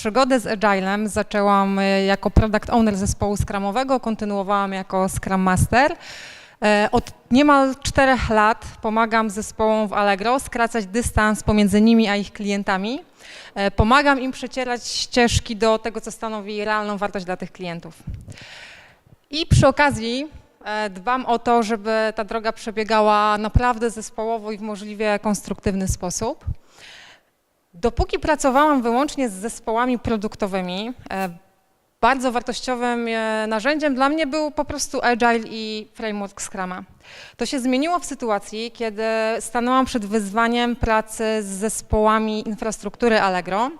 Przygodę z Agilem zaczęłam e, jako product owner zespołu Scrumowego, kontynuowałam jako Scrum Master. E, Od niemal czterech lat pomagam zespołom w Allegro skracać dystans pomiędzy nimi a ich klientami. E, Pomagam im przecierać ścieżki do tego, co stanowi realną wartość dla tych klientów. I przy okazji dbam o to, żeby ta droga przebiegała naprawdę zespołowo i w możliwie konstruktywny sposób. Dopóki pracowałam wyłącznie z zespołami produktowymi, e, bardzo wartościowym e, narzędziem dla mnie był po prostu Agile i framework Scruma. To się zmieniło w sytuacji, kiedy stanęłam przed wyzwaniem pracy z zespołami infrastruktury Allegro,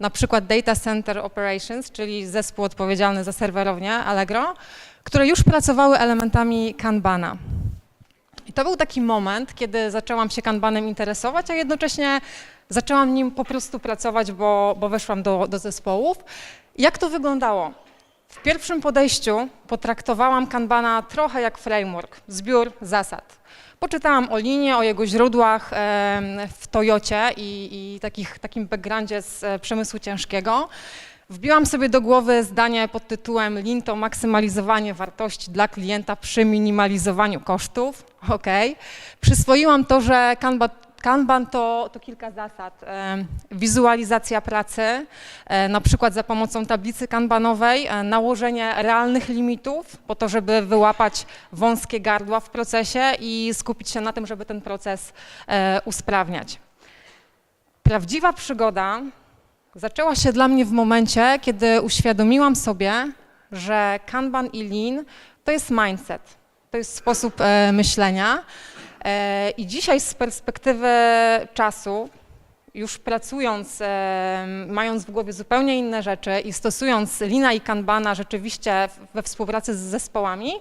na przykład Data Center Operations, czyli zespół odpowiedzialny za serwerownię Allegro, które już pracowały elementami Kanbana. I to był taki moment, kiedy zaczęłam się kanbanem interesować, a jednocześnie zaczęłam nim po prostu pracować, bo, bo weszłam do, do zespołów. Jak to wyglądało? W pierwszym podejściu potraktowałam kanbana trochę jak framework, zbiór zasad. Poczytałam o linie, o jego źródłach w Toyocie i, i takich, takim backgroundzie z e, przemysłu ciężkiego. Wbiłam sobie do głowy zdanie pod tytułem Lean to maksymalizowanie wartości dla klienta przy minimalizowaniu kosztów. Ok. Przyswoiłam to, że Kanban, Kanban to, to kilka zasad. E, wizualizacja pracy, e, na przykład za pomocą tablicy kanbanowej, e, nałożenie realnych limitów po to, żeby wyłapać wąskie gardła w procesie i skupić się na tym, żeby ten proces usprawniać. Prawdziwa przygoda zaczęła się dla mnie w momencie, kiedy uświadomiłam sobie, że Kanban i Lean to jest mindset, to jest sposób myślenia. E, I dzisiaj z perspektywy czasu, już pracując, e, mając w głowie zupełnie inne rzeczy i stosując Lina i Kanbana rzeczywiście we współpracy z zespołami,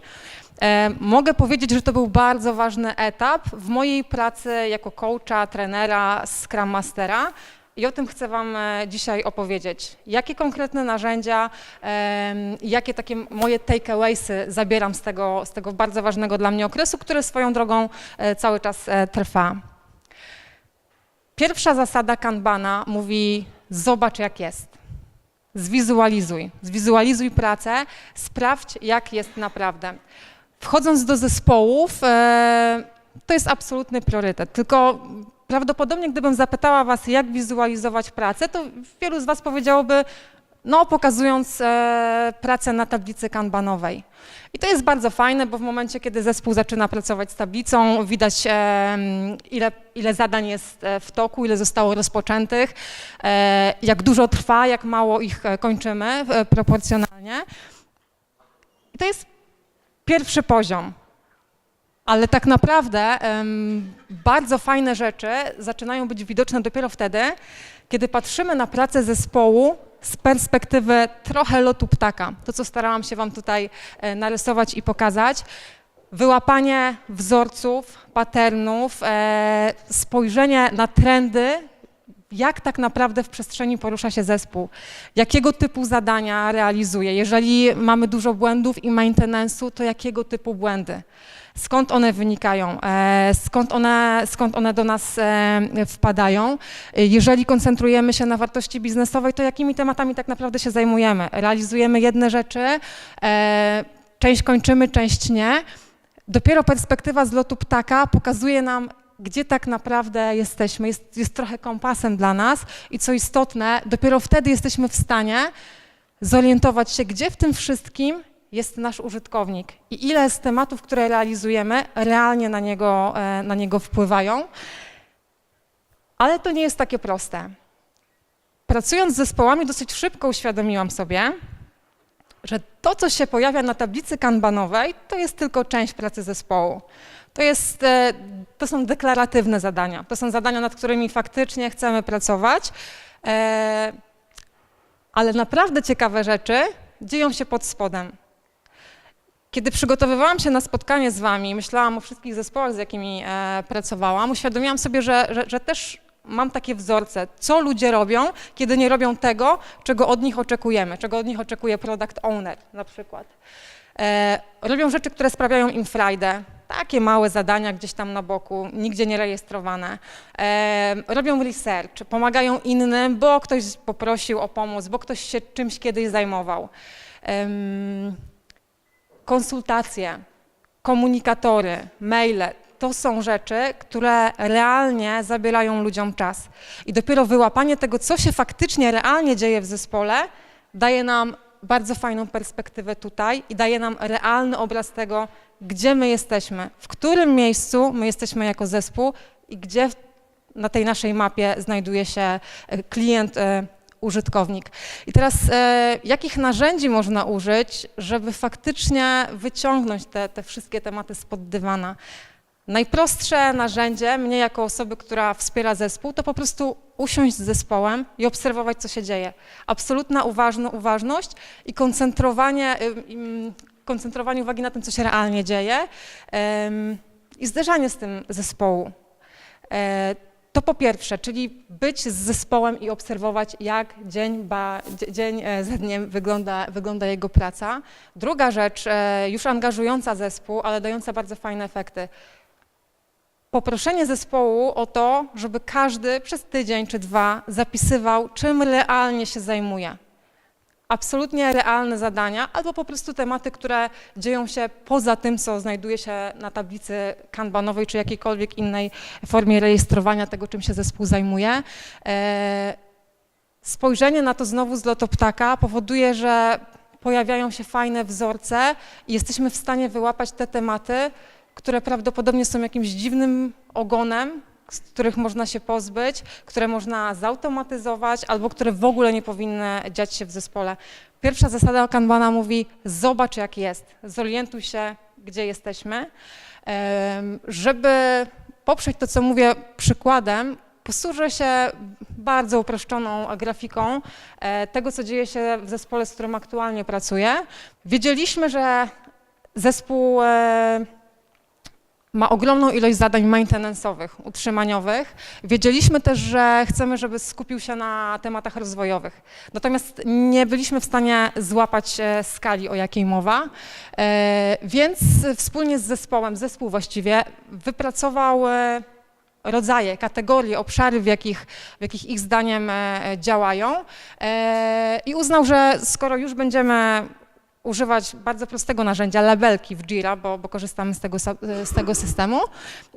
e, mogę powiedzieć, że to był bardzo ważny etap w mojej pracy jako coacha, trenera, Scrum Mastera. I o tym chcę Wam e, dzisiaj opowiedzieć. Jakie konkretne narzędzia, jakie takie moje takeawaysy zabieram z tego, z tego bardzo ważnego dla mnie okresu, który swoją drogą e, cały czas e, trwa. Pierwsza zasada Kanbana mówi: zobacz jak jest. Zwizualizuj. Zwizualizuj pracę, sprawdź jak jest naprawdę. Wchodząc do zespołów, to jest absolutny priorytet. Tylko prawdopodobnie, gdybym zapytała Was, jak wizualizować pracę, to wielu z Was powiedziałoby, no, pokazując e, pracę na tablicy kanbanowej. I to jest bardzo fajne, bo w momencie, kiedy zespół zaczyna pracować z tablicą, widać, e, ile, ile zadań jest e, w toku, ile zostało rozpoczętych, e, jak dużo trwa, jak mało ich e, kończymy e, proporcjonalnie. I to jest pierwszy poziom. Ale tak naprawdę em, bardzo fajne rzeczy zaczynają być widoczne dopiero wtedy, kiedy patrzymy na pracę zespołu z perspektywy trochę lotu ptaka. To, co starałam się Wam tutaj e, narysować i pokazać. Wyłapanie wzorców, patternów, e, spojrzenie na trendy, jak tak naprawdę w przestrzeni porusza się zespół, jakiego typu zadania realizuje. Jeżeli mamy dużo błędów i maintenance'u, to jakiego typu błędy skąd one wynikają, e, skąd one, skąd one do nas e, wpadają. Jeżeli koncentrujemy się na wartości biznesowej, to jakimi tematami tak naprawdę się zajmujemy? Realizujemy jedne rzeczy, e, część kończymy, część nie. Dopiero perspektywa z lotu ptaka pokazuje nam, gdzie tak naprawdę jesteśmy, jest, jest trochę kompasem dla nas i co istotne, dopiero wtedy jesteśmy w stanie zorientować się, gdzie w tym wszystkim jest nasz użytkownik i ile z tematów, które realizujemy, realnie na niego, e, na niego wpływają. Ale to nie jest takie proste. Pracując z zespołami, dosyć szybko uświadomiłam sobie, że to, co się pojawia na tablicy kanbanowej, to jest tylko część pracy zespołu. To, jest, e, to są deklaratywne zadania. To są zadania, nad którymi faktycznie chcemy pracować, e, ale naprawdę ciekawe rzeczy dzieją się pod spodem. Kiedy przygotowywałam się na spotkanie z Wami, myślałam o wszystkich zespołach, z jakimi e, pracowałam, uświadomiłam sobie, że, że, że też mam takie wzorce, co ludzie robią, kiedy nie robią tego, czego od nich oczekujemy, czego od nich oczekuje product owner na przykład. E, robią rzeczy, które sprawiają im frajdę, takie małe zadania gdzieś tam na boku, nigdzie nie rejestrowane. E, robią research, pomagają innym, bo ktoś poprosił o pomoc, bo ktoś się czymś kiedyś zajmował. Em, konsultacje, komunikatory, maile. To są rzeczy, które realnie zabierają ludziom czas. I dopiero wyłapanie tego, co się faktycznie realnie dzieje w zespole, daje nam bardzo fajną perspektywę tutaj i daje nam realny obraz tego, gdzie my jesteśmy, w którym miejscu my jesteśmy jako zespół i gdzie na tej naszej mapie znajduje się e, klient, e, użytkownik. I teraz e, jakich narzędzi można użyć, żeby faktycznie wyciągnąć te, te wszystkie tematy spod dywana? Najprostsze narzędzie mnie jako osoby, która wspiera zespół, to po prostu usiąść z zespołem i obserwować, co się dzieje. Absolutna uważno, uważność i koncentrowanie, ym, ym, koncentrowanie uwagi na tym, co się realnie dzieje i zderzanie z tym zespołu. To po pierwsze, czyli być z zespołem i obserwować, jak dzień, ba, dzie- dzień e, za dniem wygląda, wygląda jego praca. Druga rzecz, e, już angażująca zespół, ale dająca bardzo fajne efekty. Poproszenie zespołu o to, żeby każdy przez tydzień czy dwa zapisywał, czym realnie się zajmuje. Absolutnie realne zadania, albo po prostu tematy, które dzieją się poza tym, co znajduje się na tablicy kanbanowej, czy jakiejkolwiek innej formie rejestrowania tego, czym się zespół zajmuje. E, Spojrzenie na to znowu z lotu ptaka powoduje, że pojawiają się fajne wzorce i jesteśmy w stanie wyłapać te tematy, które prawdopodobnie są jakimś dziwnym ogonem, z których można się pozbyć, które można zautomatyzować albo które w ogóle nie powinny dziać się w zespole. Pierwsza zasada Kanbana mówi: zobacz jak jest, zorientuj się, gdzie jesteśmy. Żeby poprzeć to, co mówię przykładem, posłużę się bardzo uproszczoną grafiką e, tego, co dzieje się w zespole, z którym aktualnie pracuję. Wiedzieliśmy, że zespół e, ma ogromną ilość zadań maintenance'owych, utrzymaniowych. Wiedzieliśmy też, że chcemy, żeby skupił się na tematach rozwojowych. Natomiast nie byliśmy w stanie złapać e, skali, o jakiej mowa, E, więc wspólnie z zespołem, zespół właściwie wypracował e, rodzaje, kategorie, obszary, w jakich, w jakich ich zdaniem działają i uznał, że skoro już będziemy używać bardzo prostego narzędzia, labelki w Jira, bo, bo korzystamy z tego, z tego systemu,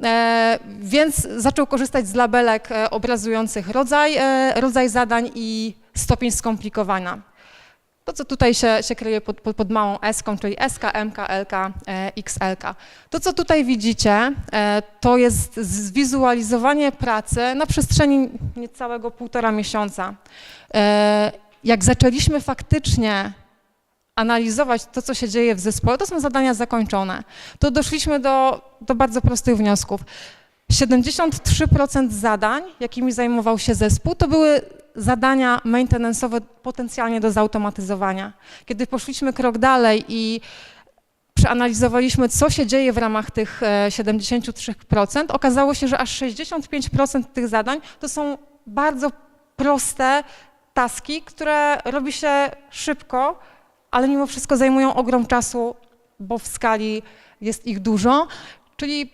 e, więc zaczął korzystać z labelek e, obrazujących rodzaj, e, rodzaj zadań i stopień skomplikowania. To, co tutaj się, się kryje pod, pod, pod małą S, czyli SK, MK, LK, e, XLK. To, co tutaj widzicie, e, to jest zwizualizowanie pracy na przestrzeni niecałego półtora miesiąca. E, Jak zaczęliśmy faktycznie analizować to, co się dzieje w zespole, to są zadania zakończone, to doszliśmy do, do bardzo prostych wniosków. 73% zadań, jakimi zajmował się zespół, to były zadania maintenance'owe potencjalnie do zautomatyzowania. Kiedy poszliśmy krok dalej i przeanalizowaliśmy, co się dzieje w ramach tych e, 73%, okazało się, że aż 65% tych zadań to są bardzo proste taski, które robi się szybko, ale mimo wszystko zajmują ogrom czasu, bo w skali jest ich dużo. Czyli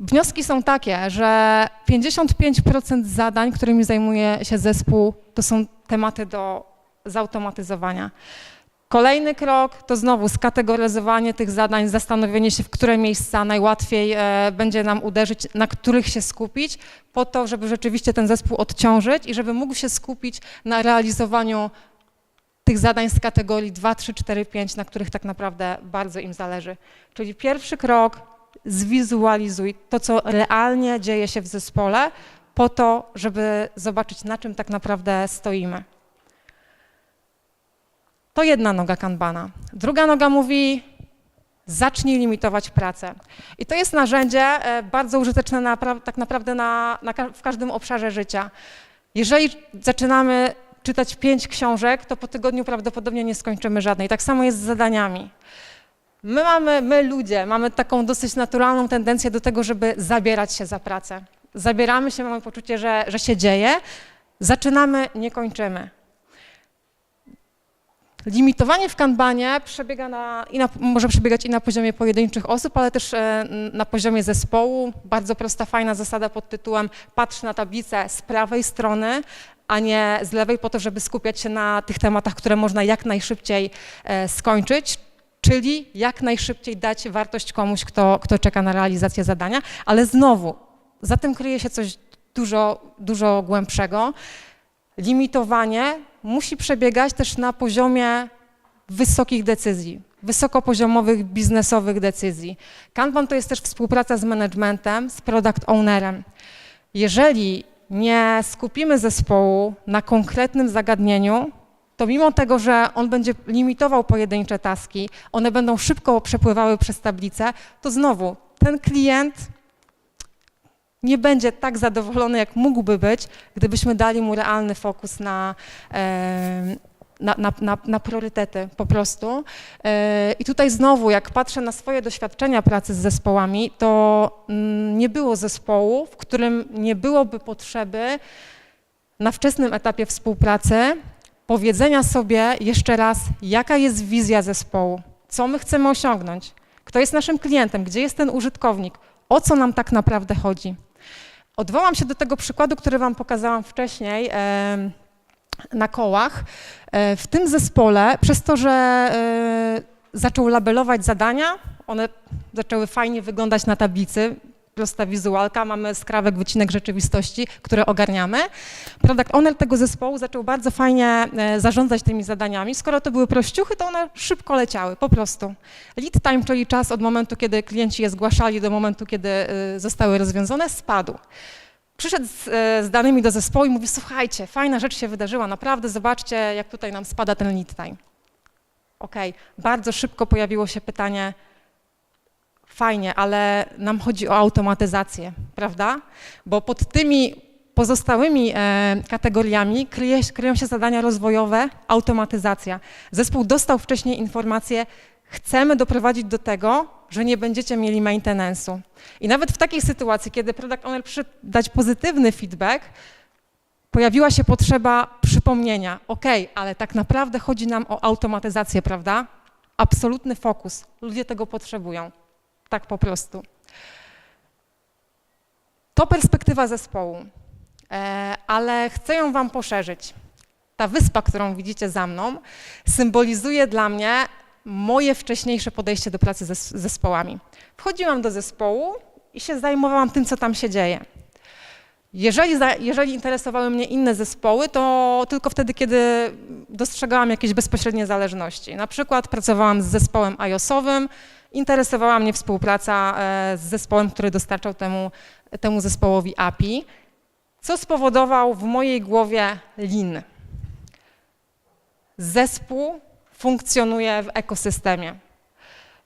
wnioski są takie, że 55% zadań, którymi zajmuje się zespół, to są tematy do zautomatyzowania. Kolejny krok to znowu skategoryzowanie tych zadań, zastanowienie się, w które miejsca najłatwiej e, będzie nam uderzyć, na których się skupić, po to, żeby rzeczywiście ten zespół odciążyć i żeby mógł się skupić na realizowaniu tych zadań z kategorii 2, 3, 4, 5, na których tak naprawdę bardzo im zależy. Czyli pierwszy krok, zwizualizuj to, co realnie dzieje się w zespole, po to, żeby zobaczyć, na czym tak naprawdę stoimy. To jedna noga kanbana. Druga noga mówi, zacznij limitować pracę. I to jest narzędzie e, bardzo użyteczne na, tak naprawdę na, na, w każdym obszarze życia. Jeżeli zaczynamy czytać pięć książek, to po tygodniu prawdopodobnie nie skończymy żadnej. Tak samo jest z zadaniami. My mamy, my ludzie, mamy taką dosyć naturalną tendencję do tego, żeby zabierać się za pracę. Zabieramy się, mamy poczucie, że, że się dzieje, zaczynamy, nie kończymy. Limitowanie w kanbanie przebiega na, na, może przebiegać i na poziomie pojedynczych osób, ale też e, na poziomie zespołu. Bardzo prosta, fajna zasada pod tytułem patrz na tablicę z prawej strony, a nie z lewej po to, żeby skupiać się na tych tematach, które można jak najszybciej e, skończyć, czyli jak najszybciej dać wartość komuś, kto, kto czeka na realizację zadania, ale znowu, za tym kryje się coś dużo, dużo głębszego. Limitowanie musi przebiegać też na poziomie wysokich decyzji, wysokopoziomowych, biznesowych decyzji. Kanban to jest też współpraca z managementem, z product ownerem. Jeżeli nie skupimy zespołu na konkretnym zagadnieniu, to mimo tego, że on będzie limitował pojedyncze taski, one będą szybko przepływały przez tablicę, to znowu ten klient nie będzie tak zadowolony, jak mógłby być, gdybyśmy dali mu realny fokus na, na, na, na, na priorytety po prostu. E, I tutaj znowu, jak patrzę na swoje doświadczenia pracy z zespołami, to mm, nie było zespołu, w którym nie byłoby potrzeby na wczesnym etapie współpracy powiedzenia sobie jeszcze raz, jaka jest wizja zespołu, co my chcemy osiągnąć, kto jest naszym klientem, gdzie jest ten użytkownik, o co nam tak naprawdę chodzi. Odwołam się do tego przykładu, który Wam pokazałam wcześniej na kołach. E, W tym zespole, przez to, że e, zaczął labelować zadania, one zaczęły fajnie wyglądać na tablicy, prosta wizualka, mamy skrawek, wycinek rzeczywistości, które ogarniamy. Product owner tego zespołu zaczął bardzo fajnie e, zarządzać tymi zadaniami. Skoro to były prościuchy, to one szybko leciały, po prostu. Lead time, czyli czas od momentu, kiedy klienci je zgłaszali, do momentu, kiedy zostały rozwiązane, spadł. Przyszedł z, e, z danymi do zespołu i mówi, słuchajcie, fajna rzecz się wydarzyła, naprawdę, zobaczcie, jak tutaj nam spada ten lead time. Okej, bardzo szybko pojawiło się pytanie, fajnie, ale nam chodzi o automatyzację, prawda? Bo pod tymi pozostałymi e, kategoriami kryje, kryją się zadania rozwojowe, automatyzacja. Zespół dostał wcześniej informację, chcemy doprowadzić do tego, że nie będziecie mieli maintenance'u. I nawet w takiej sytuacji, kiedy product owner przyszedł dać pozytywny feedback, pojawiła się potrzeba przypomnienia, ok, ale tak naprawdę chodzi nam o automatyzację, prawda? Absolutny fokus. Ludzie tego potrzebują. Tak po prostu. To perspektywa zespołu, e, ale chcę ją Wam poszerzyć. Ta wyspa, którą widzicie za mną, symbolizuje dla mnie moje wcześniejsze podejście do pracy z zespołami. Wchodziłam do zespołu i się zajmowałam tym, co tam się dzieje. Jeżeli, jeżeli interesowały mnie inne zespoły, to tylko wtedy, kiedy dostrzegałam jakieś bezpośrednie zależności. Na przykład pracowałam z zespołem iOS-owym, interesowała mnie współpraca e, z zespołem, który dostarczał temu, temu zespołowi API, co spowodował w mojej głowie Lean. Zespół funkcjonuje w ekosystemie.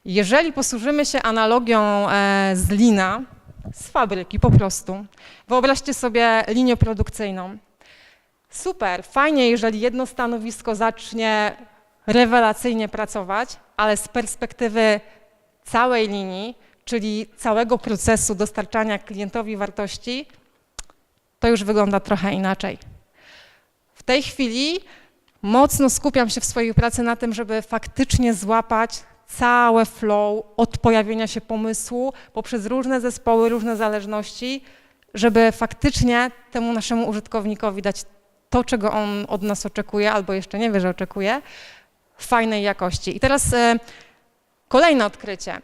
Jeżeli posłużymy się analogią e, z Lina, z fabryki po prostu, wyobraźcie sobie linię produkcyjną. Super, fajnie, jeżeli jedno stanowisko zacznie rewelacyjnie pracować, ale z perspektywy całej linii, czyli całego procesu dostarczania klientowi wartości, to już wygląda trochę inaczej. W tej chwili mocno skupiam się w swojej pracy na tym, żeby faktycznie złapać całe flow od pojawienia się pomysłu poprzez różne zespoły, różne zależności, żeby faktycznie temu naszemu użytkownikowi dać to, czego on od nas oczekuje, albo jeszcze nie wie, że oczekuje, fajnej jakości. I teraz e, kolejne odkrycie.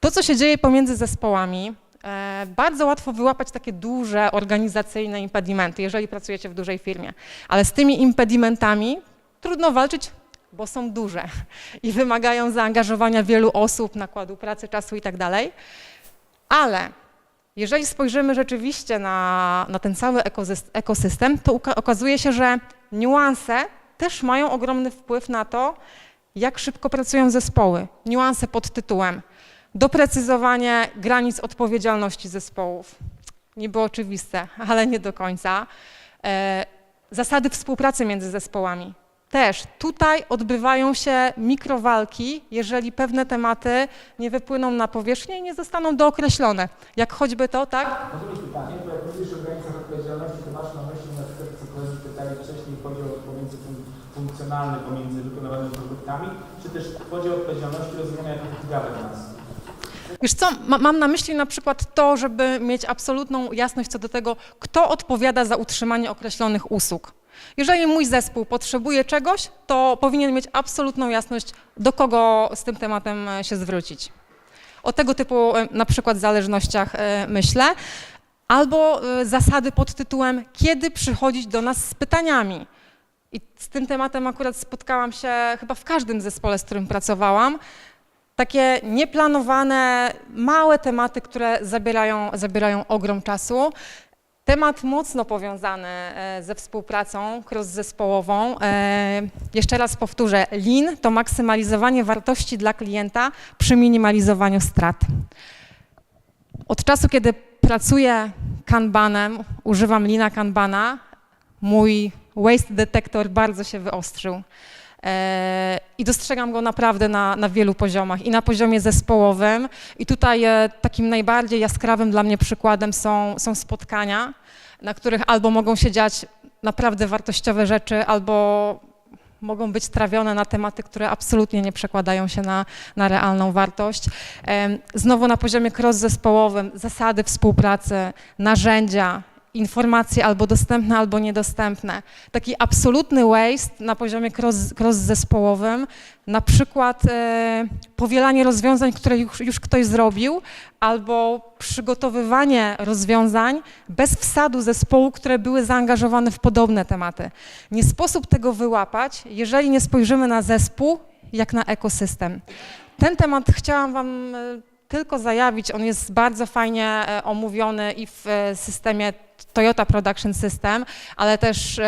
To, co się dzieje pomiędzy zespołami, bardzo łatwo wyłapać takie duże organizacyjne impedimenty, jeżeli pracujecie w dużej firmie. Ale z tymi impedimentami trudno walczyć, bo są duże i wymagają zaangażowania wielu osób, nakładu pracy, czasu i tak. Ale jeżeli spojrzymy rzeczywiście na, na ten cały ekosys- ekosystem, to okazuje się, że niuanse też mają ogromny wpływ na to, jak szybko pracują zespoły. Niuanse pod tytułem doprecyzowanie granic odpowiedzialności zespołów. Niby oczywiste, ale nie do końca. E, zasady współpracy między zespołami. Też tutaj odbywają się mikrowalki, jeżeli pewne tematy nie wypłyną na powierzchnię i nie zostaną dookreślone. Jak choćby to, tak? Może mieć pytanie, bo jak mówisz o granicach odpowiedzialności to masz na myśli na przykład, co koledzy pytali wcześniej, podział pomiędzy fun- funkcjonalny pomiędzy wykonywanymi produktami, czy też podział odpowiedzialności rozumiany jako governance? Wiesz co, ma, mam na myśli na przykład to, żeby mieć absolutną jasność co do tego, kto odpowiada za utrzymanie określonych usług. Jeżeli mój zespół potrzebuje czegoś, to powinien mieć absolutną jasność, do kogo z tym tematem e, się zwrócić. O tego typu e, na przykład zależnościach e, myślę. Albo zasady pod tytułem, kiedy przychodzić do nas z pytaniami. I z tym tematem akurat spotkałam się chyba w każdym zespole, z którym pracowałam takie nieplanowane, małe tematy, które zabierają, zabierają ogrom czasu. Temat mocno powiązany e, ze współpracą cross-zespołową. E, Jeszcze raz powtórzę, Lean to maksymalizowanie wartości dla klienta przy minimalizowaniu strat. Od czasu, kiedy pracuję kanbanem, używam Leana kanbana, mój waste detector bardzo się wyostrzył. E, I dostrzegam go naprawdę na, na wielu poziomach i na poziomie zespołowym. I tutaj e, takim najbardziej jaskrawym dla mnie przykładem są, są spotkania, na których albo mogą się dziać naprawdę wartościowe rzeczy, albo mogą być trawione na tematy, które absolutnie nie przekładają się na, na realną wartość. Em, Znowu na poziomie cross-zespołowym zasady współpracy, narzędzia, informacje albo dostępne, albo niedostępne. Taki absolutny waste na poziomie cross, cross-zespołowym, na przykład e, powielanie rozwiązań, które już, już ktoś zrobił, albo przygotowywanie rozwiązań bez wsadu zespołu, które były zaangażowane w podobne tematy. Nie sposób tego wyłapać, jeżeli nie spojrzymy na zespół jak na ekosystem. Ten temat chciałam Wam e, tylko zajawić. On jest bardzo fajnie e, omówiony i w e, systemie Toyota Production System, ale też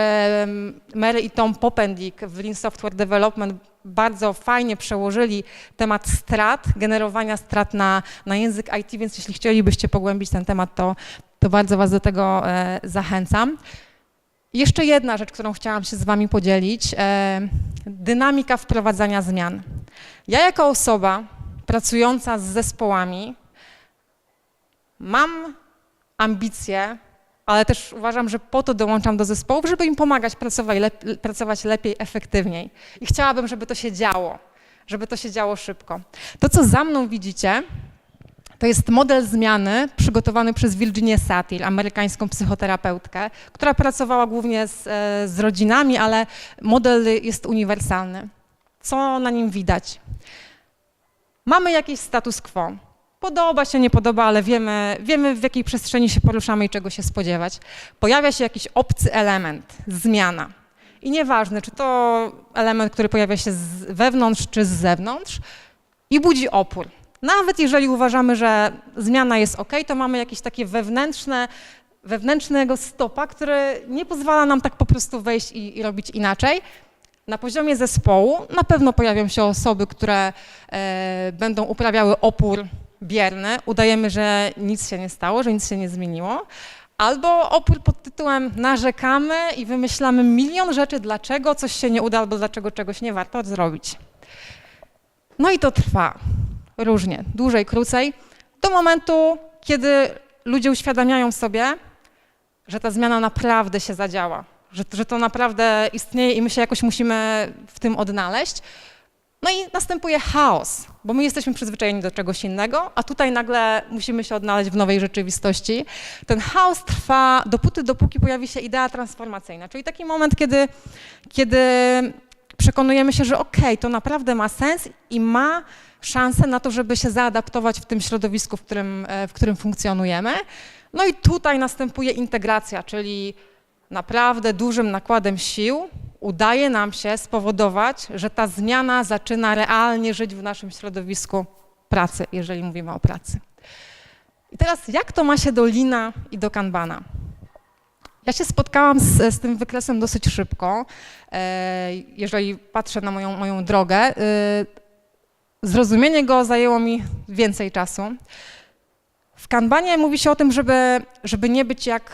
Mary i Tom Popendik w Lean Software Development bardzo fajnie przełożyli temat strat, generowania strat na, na język IT, więc jeśli chcielibyście pogłębić ten temat, to, to bardzo Was do tego e, zachęcam. Jeszcze jedna rzecz, którą chciałam się z Wami podzielić. Dynamika wprowadzania zmian. Ja jako osoba pracująca z zespołami mam ambicje, ale też uważam, że po to dołączam do zespołów, żeby im pomagać pracować, lep- pracować lepiej, efektywniej. I chciałabym, żeby to się działo, żeby to się działo szybko. To, co za mną widzicie, to jest model zmiany przygotowany przez Virginię Satir, amerykańską psychoterapeutkę, która pracowała głównie z, e, z rodzinami, ale model jest uniwersalny. Co na nim widać? Mamy jakiś status quo. Podoba się, nie podoba, ale wiemy, wiemy w jakiej przestrzeni się poruszamy i czego się spodziewać. Pojawia się jakiś obcy element, zmiana. I nieważne, czy to element, który pojawia się z wewnątrz, czy z zewnątrz, i budzi opór. Nawet jeżeli uważamy, że zmiana jest ok, to mamy jakieś takie wewnętrzne, wewnętrznego stopa, który nie pozwala nam tak po prostu wejść i, i robić inaczej. Na poziomie zespołu na pewno pojawią się osoby, które e, będą uprawiały opór bierny, udajemy, że nic się nie stało, że nic się nie zmieniło, albo opór pod tytułem narzekamy i wymyślamy milion rzeczy, dlaczego coś się nie uda, albo dlaczego czegoś nie warto zrobić. No i to trwa różnie, dłużej, krócej, do momentu, kiedy ludzie uświadamiają sobie, że ta zmiana naprawdę się zadziała, że, że to naprawdę istnieje i my się jakoś musimy w tym odnaleźć. No i następuje chaos, bo my jesteśmy przyzwyczajeni do czegoś innego, a tutaj nagle musimy się odnaleźć w nowej rzeczywistości. Ten chaos trwa dopóty, dopóki pojawi się idea transformacyjna, czyli taki moment, kiedy, kiedy przekonujemy się, że okej, to naprawdę ma sens i ma szansę na to, żeby się zaadaptować w tym środowisku, w którym, e, w którym funkcjonujemy. No i tutaj następuje integracja, czyli naprawdę dużym nakładem sił udaje nam się spowodować, że ta zmiana zaczyna realnie żyć w naszym środowisku pracy, jeżeli mówimy o pracy. I teraz jak to ma się do Lina i do Kanbana? Ja się spotkałam z, z tym wykresem dosyć szybko, e, jeżeli patrzę na moją, moją drogę. E, Zrozumienie go zajęło mi więcej czasu. W kanbanie mówi się o tym, żeby, żeby nie być jak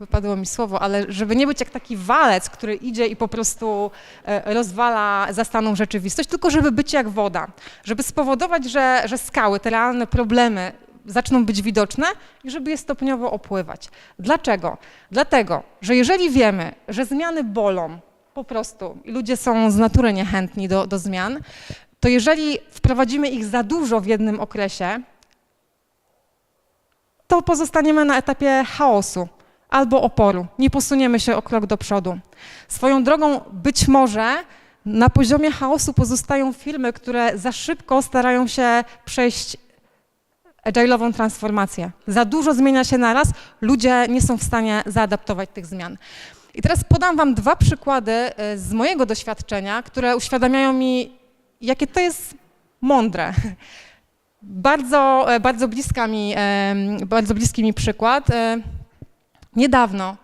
wypadło mi słowo, ale żeby nie być jak taki walec, który idzie i po prostu e, rozwala zastaną rzeczywistość, tylko żeby być jak woda, żeby spowodować, że, że skały, te realne problemy zaczną być widoczne i żeby je stopniowo opływać. Dlaczego? Dlatego, że jeżeli wiemy, że zmiany bolą po prostu i ludzie są z natury niechętni do, do zmian, to jeżeli wprowadzimy ich za dużo w jednym okresie, to pozostaniemy na etapie chaosu albo oporu. Nie posuniemy się o krok do przodu. Swoją drogą, być może na poziomie chaosu pozostają firmy, które za szybko starają się przejść agile'ową transformację. Za dużo zmienia się naraz, ludzie nie są w stanie zaadaptować tych zmian. I teraz podam Wam dwa przykłady y, z mojego doświadczenia, które uświadamiają mi, jakie to jest mądre. Bardzo, e, bardzo, bliska mi, bardzo bliski mi przykład. Niedawno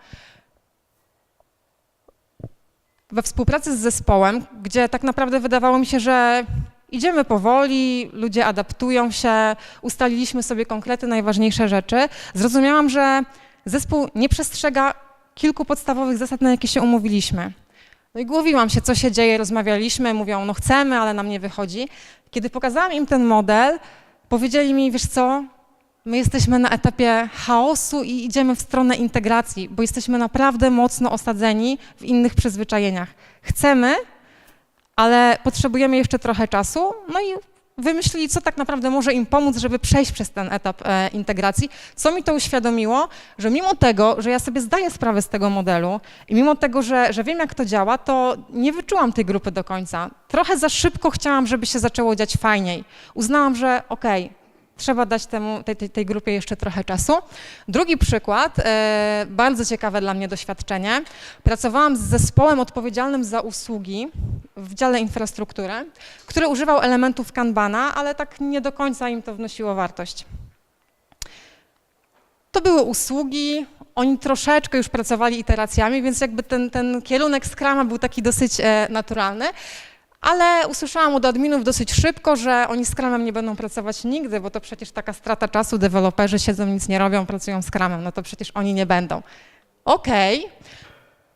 we współpracy z zespołem, gdzie tak naprawdę wydawało mi się, że idziemy powoli, ludzie adaptują się, ustaliliśmy sobie konkrety, najważniejsze rzeczy, zrozumiałam, że zespół nie przestrzega kilku podstawowych zasad, na jakie się umówiliśmy. No i głowiłam się, co się dzieje, rozmawialiśmy, mówią, no chcemy, ale nam nie wychodzi. Kiedy pokazałam im ten model, powiedzieli mi, wiesz co, my jesteśmy na etapie chaosu i idziemy w stronę integracji, bo jesteśmy naprawdę mocno osadzeni w innych przyzwyczajeniach. Chcemy, ale potrzebujemy jeszcze trochę czasu, no i wymyślili, co tak naprawdę może im pomóc, żeby przejść przez ten etap e, integracji, co mi to uświadomiło, że mimo tego, że ja sobie zdaję sprawę z tego modelu i mimo tego, że, że wiem, jak to działa, to nie wyczułam tej grupy do końca. Trochę za szybko chciałam, żeby się zaczęło dziać fajniej. Uznałam, że okej, trzeba dać temu, tej, tej, tej grupie jeszcze trochę czasu. Drugi przykład, e, bardzo ciekawe dla mnie doświadczenie. Pracowałam z zespołem odpowiedzialnym za usługi w dziale infrastruktury, który używał elementów Kanbana, ale tak nie do końca im to wnosiło wartość. To były usługi, oni troszeczkę już pracowali iteracjami, więc jakby ten, ten kierunek Scrama był taki dosyć e, naturalny. Ale usłyszałam od adminów dosyć szybko, że oni z Scrumem nie będą pracować nigdy, bo to przecież taka strata czasu, deweloperzy siedzą, nic nie robią, pracują z Scrumem, no to przecież oni nie będą. Okej,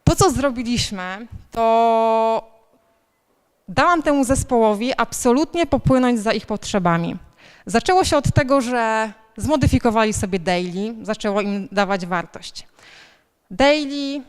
to co zrobiliśmy, to dałam temu zespołowi absolutnie popłynąć za ich potrzebami. Zaczęło się od tego, że zmodyfikowali sobie daily, zaczęło im dawać wartość. Daily,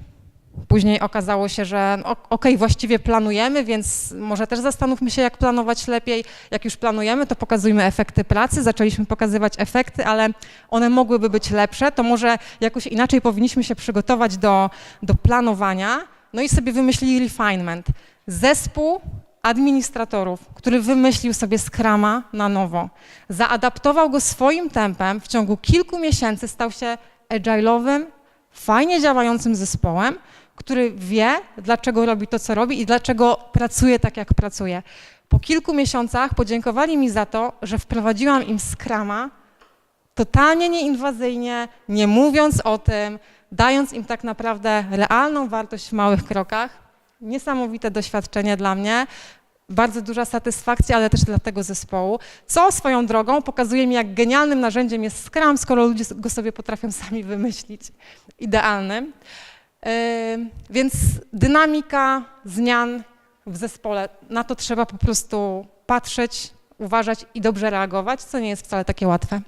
później okazało się, że okej, właściwie planujemy, więc może też zastanówmy się, jak planować lepiej. Jak już planujemy, to pokazujmy efekty pracy. Zaczęliśmy pokazywać efekty, ale one mogłyby być lepsze, to może jakoś inaczej powinniśmy się przygotować do, do planowania. No i sobie wymyślili refinement. Zespół administratorów, który wymyślił sobie Scrama na nowo, zaadaptował go swoim tempem, w ciągu kilku miesięcy stał się agile'owym, fajnie działającym zespołem, który wie, dlaczego robi to, co robi i dlaczego pracuje tak, jak pracuje. Po kilku miesiącach podziękowali mi za to, że wprowadziłam im Scrama totalnie nieinwazyjnie, nie mówiąc o tym, dając im tak naprawdę realną wartość w małych krokach. Niesamowite doświadczenie dla mnie, bardzo duża satysfakcja, ale też dla tego zespołu, co swoją drogą pokazuje mi, jak genialnym narzędziem jest Scrum, skoro ludzie go sobie potrafią sami wymyślić. Idealnym. Yy, Więc dynamika zmian w zespole, na to trzeba po prostu patrzeć, uważać i dobrze reagować, co nie jest wcale takie łatwe.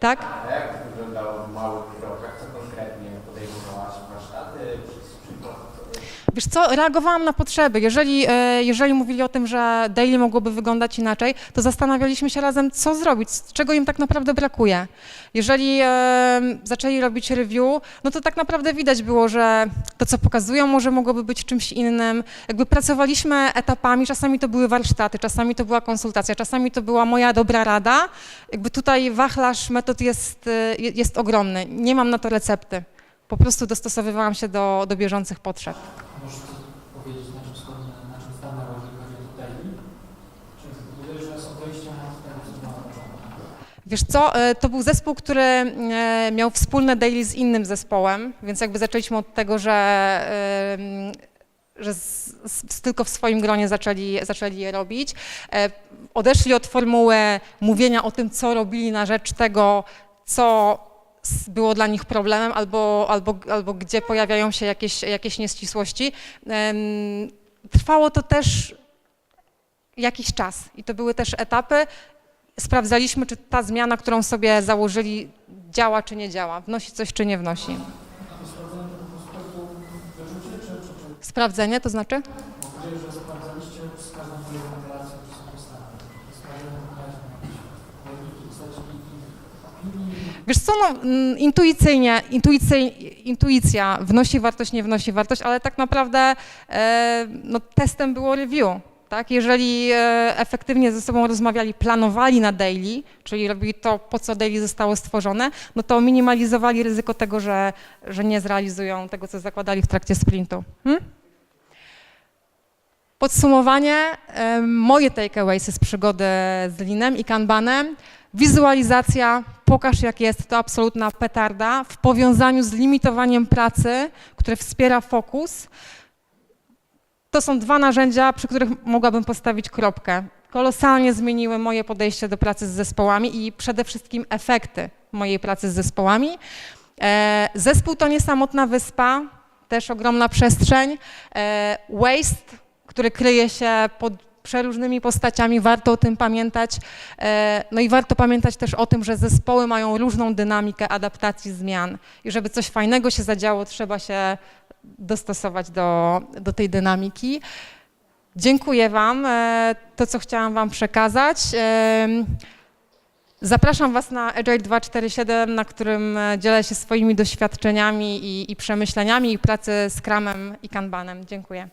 Tak? Jak wyglądało małych krokach? Co konkretnie podejmowałaś? Warsztaty, czy przykład? Wiesz co, reagowałam na potrzeby. Jeżeli, e, jeżeli mówili o tym, że daily mogłoby wyglądać inaczej, to zastanawialiśmy się razem, co zrobić, czego im tak naprawdę brakuje. Jeżeli e, zaczęli robić review, no to tak naprawdę widać było, że to, co pokazują, może mogłoby być czymś innym. Jakby pracowaliśmy etapami, czasami to były warsztaty, czasami to była konsultacja, czasami to była moja dobra rada. Jakby tutaj wachlarz metod jest, e, jest ogromny. Nie mam na to recepty. Po prostu dostosowywałam się do, do bieżących potrzeb. Możesz powiedzieć, na czym, składa- na czym stanęło, jeżeli chodzi o to daily? Czy mówię, że są dojścia od tego, co było na początku? Wiesz co, e, to był zespół, który e, miał wspólne daily z innym zespołem, więc jakby zaczęliśmy od tego, że, em, że z, z, tylko w swoim gronie zaczęli, zaczęli je robić. E, Odeszli od formuły mówienia o tym, co robili na rzecz tego, co było dla nich problemem albo, albo, albo gdzie pojawiają się jakieś, jakieś nieścisłości. Trwało to też jakiś czas i to były też etapy, sprawdzaliśmy, czy ta zmiana, którą sobie założyli, działa czy nie działa, wnosi coś czy nie wnosi. Sprawdzenie to znaczy? Wiesz co, no, mm, intuicyjnie, intuicyj, intuicja wnosi wartość, nie wnosi wartość, ale tak naprawdę e, no, testem było review. Tak? Jeżeli e, efektywnie ze sobą rozmawiali, planowali na daily, czyli robili to, po co daily zostało stworzone, no to minimalizowali ryzyko tego, że, że nie zrealizują tego, co zakładali w trakcie sprintu. Hmm? Podsumowanie, e, moje takeawaysy z przygody z Linem i Kanbanem. Wizualizacja, pokaż jak jest, to absolutna petarda w powiązaniu z limitowaniem pracy, które wspiera fokus. To są dwa narzędzia, przy których mogłabym postawić kropkę. Kolosalnie zmieniły moje podejście do pracy z zespołami i przede wszystkim efekty mojej pracy z zespołami. E, Zespół to nie samotna wyspa, też ogromna przestrzeń. E, Waste, który kryje się pod przeróżnymi postaciami, warto o tym pamiętać. E, No i warto pamiętać też o tym, że zespoły mają różną dynamikę adaptacji zmian i żeby coś fajnego się zadziało, trzeba się dostosować do, do tej dynamiki. Dziękuję Wam. E, To, co chciałam Wam przekazać. Em, Zapraszam Was na Agile 247, na którym e, dzielę się swoimi doświadczeniami i, i przemyśleniami i pracy z Scrumem i Kanbanem. Dziękuję.